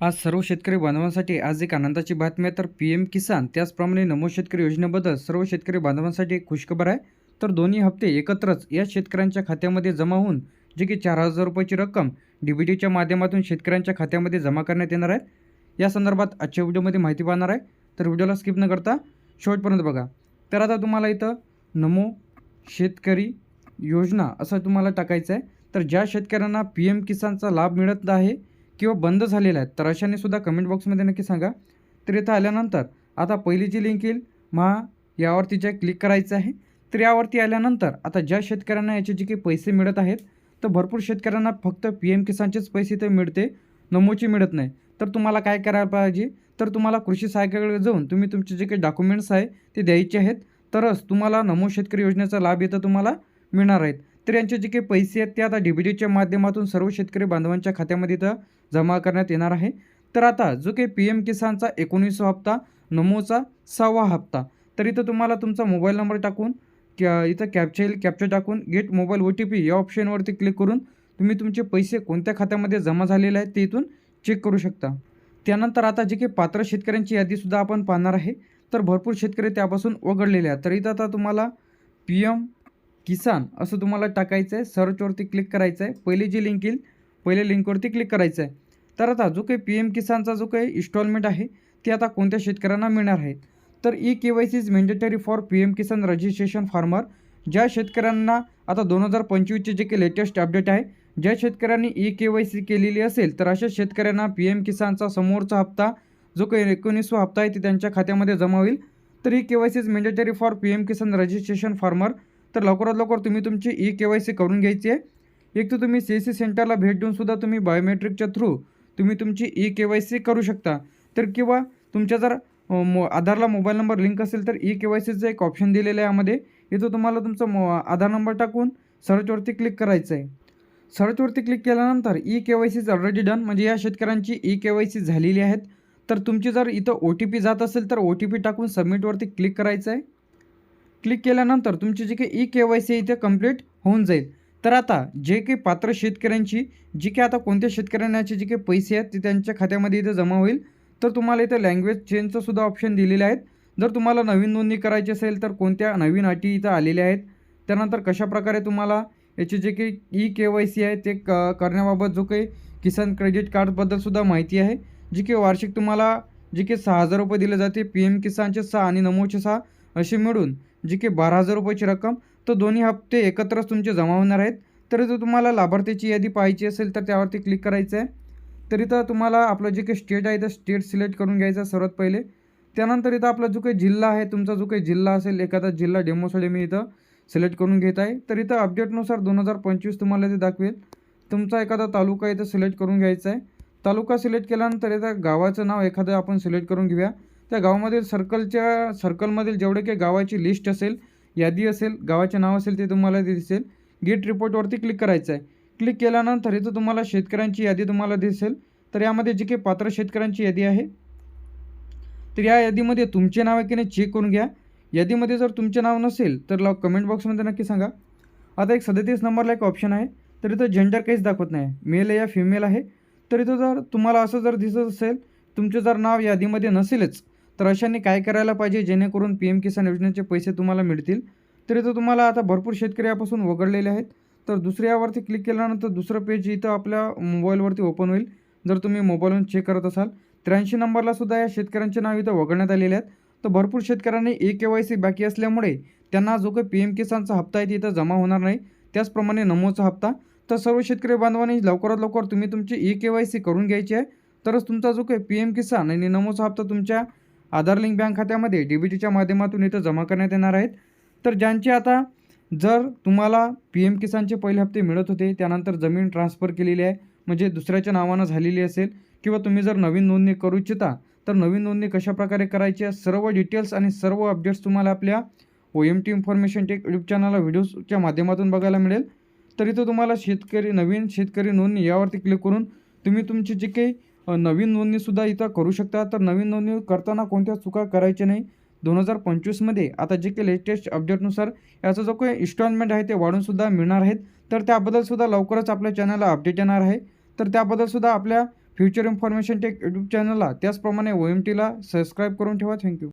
आज सर्व शेतकरी बांधवांसाठी आज एक आनंदाची बातमी आहे. तर पी एम किसान त्याचप्रमाणे नमो शेतकरी योजनेबद्दल सर्व शेतकरी बांधवांसाठी एक खुशखबर आहे. तर दोन्ही हप्ते एकत्रच या शेतकऱ्यांच्या खात्यामध्ये जमा होऊन जे की चार हजार रुपयाची रक्कम डी बी टीच्या माध्यमातून शेतकऱ्यांच्या खात्यामध्ये जमा करण्यात येणार आहे. या संदर्भात आजच्या व्हिडिओमध्ये माहिती पाहणार आहे. तर व्हिडिओला स्किप न करता शेवटपर्यंत बघा. तर आता तुम्हाला इथं नमो शेतकरी योजना असं तुम्हाला टाकायचं आहे. तर ज्या शेतकऱ्यांना पी एम किसानचा लाभ मिळत आहे किंवा बंद झालेल्या आहे तर अशाने सुद्धा कमेंट बॉक्समध्ये नक्की सांगा. तर इथं आल्यानंतर आता पहिली जी लिंक येईल महा यावरती जे क्लिक करायचं आहे तर यावरती आल्यानंतर आता ज्या शेतकऱ्यांना याचे जे काही पैसे मिळत आहेत तर भरपूर शेतकऱ्यांना फक्त पी एम किसानचेच पैसे इथे मिळते नमोची मिळत नाही. तर तुम्हाला काय करायला पाहिजे? तर तुम्हाला कृषी सहाय्यकाकडे जाऊन तुम्ही तुमचे जे काही डॉक्युमेंट्स आहे ते द्यायचे आहेत. तरच तुम्हाला नमो शेतकरी योजनेचा लाभ इथं तुम्हाला मिळणार आहेत. तर यांचे जे काही पैसे आहेत ते आता डी माध्यमातून सर्व शेतकरी बांधवांच्या खात्यामध्ये इथं जमा करण्यात येणार आहे. तर आता जो काही पी एम किसानचा एकोणीसवा हप्ता नमोचा सहावा हप्ता तर इथं तुम्हाला तुमचा मोबाईल नंबर टाकून क्या इथं कॅप्चा येईल कॅप्चा टाकून get mobile O T P या ऑप्शनवरती क्लिक करून तुम्ही तुमचे पैसे कोणत्या खात्यामध्ये जमा झालेले आहेत ते इथून चेक करू शकता. त्यानंतर आता जे काही पात्र शेतकऱ्यांची यादीसुद्धा आपण पाहणार आहे. तर भरपूर शेतकरी त्यापासून वगळलेले आहेत. तर इथं आता तुम्हाला पी एम किसान असं तुम्हाला टाकायचं आहे सर्चवरती क्लिक करायचं आहे पहिली जी लिंक येईल पहिल्या लिंकवरती क्लिक करायचं आहे तर आता जो काही पी एम किसानचा जो काही इन्स्टॉलमेंट आहे ते आता कोणत्या शेतकऱ्यांना मिळणार आहे? तर E K Y C is mandatory for P M Kisan registration farmer ज्या शेतकऱ्यांना आता दोन हजार पंचवीसचे जे काही लेटेस्ट अपडेट आहे ज्या शेतकऱ्यांनी ई के वाय सी केलेली असेल तर अशा शेतकऱ्यांना पी एम किसानचा समोरचा हप्ता जो काही एकोणीसवा हप्ता आहे ते त्यांच्या खात्यामध्ये जमा होईल. तर E K Y C is mandatory for P M Kisan registration farmer तर लवकरात लवकर तुम्ही तुमची ई के वाय सी करून घ्यायची आहे. एक तर तुम्ही सी एस सी सेंटरला भेट देऊन सुद्धा तुम्ही बायोमेट्रिकच्या थ्रू तुम्ही तुमची ई के वाय सी करू शकता. तर किंवा तुमच्या जर मो आधारला मोबाईल नंबर लिंक असेल तर ई के वाय सीचं एक ऑप्शन दिलेलं आहे यामध्ये. इथं तुम्हाला तुमचा मो आधार नंबर टाकून सर्चवरती क्लिक करायचं आहे. सर्चवरती क्लिक केल्यानंतर E K Y C's already done. म्हणजे या शेतकऱ्यांची ई के वाय सी झालेली आहेत. तर तुमची जर इथं ओ टी पी जात असेल तर ओ टी पी टाकून सबमिटवरती क्लिक करायचं आहे. क्लिक केल्यानंतर तुमची जी काही ई के वाय सी इथे कंप्लीट होऊन जाईल. तर आता जे काही पात्र शेतकऱ्यांची जी काही आता कोणत्या शेतकऱ्यांचे जे काही पैसे आहेत ते त्यांच्या खात्यामध्ये इथं जमा होईल. तर तुम्हाला इथं लँग्वेज चेंजचं सुद्धा ऑप्शन दिलेले आहेत. जर तुम्हाला नवीन नोंदणी करायची असेल तर कोणत्या नवीन अटी इथं आलेल्या आहेत? त्यानंतर कशाप्रकारे तुम्हाला याचे जे काही ई के वाय सी आहे ते क करण्याबाबत जो काही किसान क्रेडिट कार्डबद्दलसुद्धा माहिती आहे. जी की वार्षिक तुम्हाला जी की सहा हजार रुपये दिले जाते पी एम किसानचे सहा आणि नमोचे सहा असे मिळून जी की बारा हजार रुपयाची रक्कम तर दोन्ही हप्ते एकत्रच तुमचे जमा होणार आहेत. तर जर तुम्हाला लाभार्थीची यादी पाहायची असेल तर त्यावरती क्लिक करायचं आहे तर इथं तुम्हाला आपलं जे काही स्टेट आहे तर स्टेट सिलेक्ट करून घ्यायचं आहे सर्वात पहिले. त्यानंतर इथं आपला जो काही जिल्हा आहे तुमचा जो काही जिल्हा असेल एखादा जिल्हा डेमोसाठी मी इथं सिलेक्ट करून घेत आहे. तर इथं अपडेटनुसार दोन हजार पंचवीस तुम्हाला ते दाखवेल. तुमचा एखादा तालुका इथं सिलेक्ट करून घ्यायचा आहे. तालुका सिलेक्ट केल्यानंतर इथं गावाचं नाव एखादं आपण सिलेक्ट करून घेऊया. त्या गावामधील सर्कलच्या सर्कलमधील जेवढे काही गावाची लिस्ट असेल यादी असेल गावाचे नाव असेल ते तुम्हाला दिसेल. गेट रिपोर्टवरती क्लिक करायचं आहे. क्लिक केल्यानंतर इथं तुम्हाला शेतकऱ्यांची यादी तुम्हाला दिसेल. तर यामध्ये जी काही पात्र शेतकऱ्यांची यादी आहे तर या यादीमध्ये तुमचे नाव आहे की नाही चेक करून घ्या. यादीमध्ये जर तुमचे नाव नसेल तर लव कमेंट बॉक्समध्ये नक्की सांगा. आता एक सदतीस नंबरला एक ऑप्शन आहे. तर इथं जेंडर काहीच दाखवत नाही. मेल आहे या फिमेल आहे. तर इथं जर तुम्हाला असं जर दिसत असेल तुमचं जर नाव यादीमध्ये नसेलच तर अशांनी काय करायला पाहिजे? जेणेकरून पी एम किसान योजनेचे पैसे तुम्हाला मिळतील. तर इथं तुम्हाला आता भरपूर शेतकरी यापासून वगळलेले आहेत. तर दुसऱ्यावरती क्लिक केल्यानंतर दुसरं पेज इथं आपल्या मोबाईलवरती ओपन होईल. जर तुम्ही मोबाईलवरून चेक करत असाल. त्र्याऐंशी नंबरला सुद्धा या शेतकऱ्यांचे नाव इथं वगळण्यात आलेले आहेत. तर भरपूर शेतकऱ्यांनी ए के वाय सी बाकी असल्यामुळे त्यांना जो काही पी एम किसानचा हप्ता आहे तिथं जमा होणार नाही. त्याचप्रमाणे नमोचा हप्ता. तर सर्व शेतकरी बांधवांनी लवकरात लवकर तुम्ही तुमची ई के वाय सी करून घ्यायची आहे. तरच तुमचा जो काही पी एम किसान आणि नमोचा हप्ता तुमच्या आधार लिंक बँक खात्यामध्ये डी बी टीच्या माध्यमातून इथं जमा करण्यात येणार आहेत. तर ज्यांचे आता जर तुम्हाला पी एम किसानचे पहिले हप्ते मिळत होते त्यानंतर जमीन ट्रान्सफर केलेली आहे म्हणजे दुसऱ्याच्या नावानं झालेली असेल किंवा तुम्ही जर नवीन नोंदणी करू इच्छिता तर नवीन नोंदणी कशाप्रकारे करायची आहे सर्व डिटेल्स आणि सर्व अपडेट्स तुम्हाला आपल्या O M T information tech YouTube चॅनलला व्हिडिओच्या माध्यमातून बघायला मिळेल. तर इथं तुम्हाला शेतकरी नवीन शेतकरी नोंदणी यावरती क्लिक करून तुम्ही तुमचे जे काही नवीन नोंदणीसुद्धा इथं करू शकता. तर नवीन नोंदणी करताना कोणत्या चुका करायच्या नाही? दोन हजार पंचवीसमध्ये आता जे काही लेटेस्ट अपडेटनुसार याचा जो काही इन्स्टॉलमेंट आहे ते वाढूनसुद्धा मिळणार आहेत. तर त्याबद्दलसुद्धा लवकरच आपल्या चॅनलला अपडेट येणार आहे. तर त्याबद्दलसुद्धा आपल्या फ्युचर इन्फॉर्मेशन टेक यूट्यूब चॅनलला त्याचप्रमाणे ओ एम टीला सबस्क्राईब करून ठेवा. थँक्यू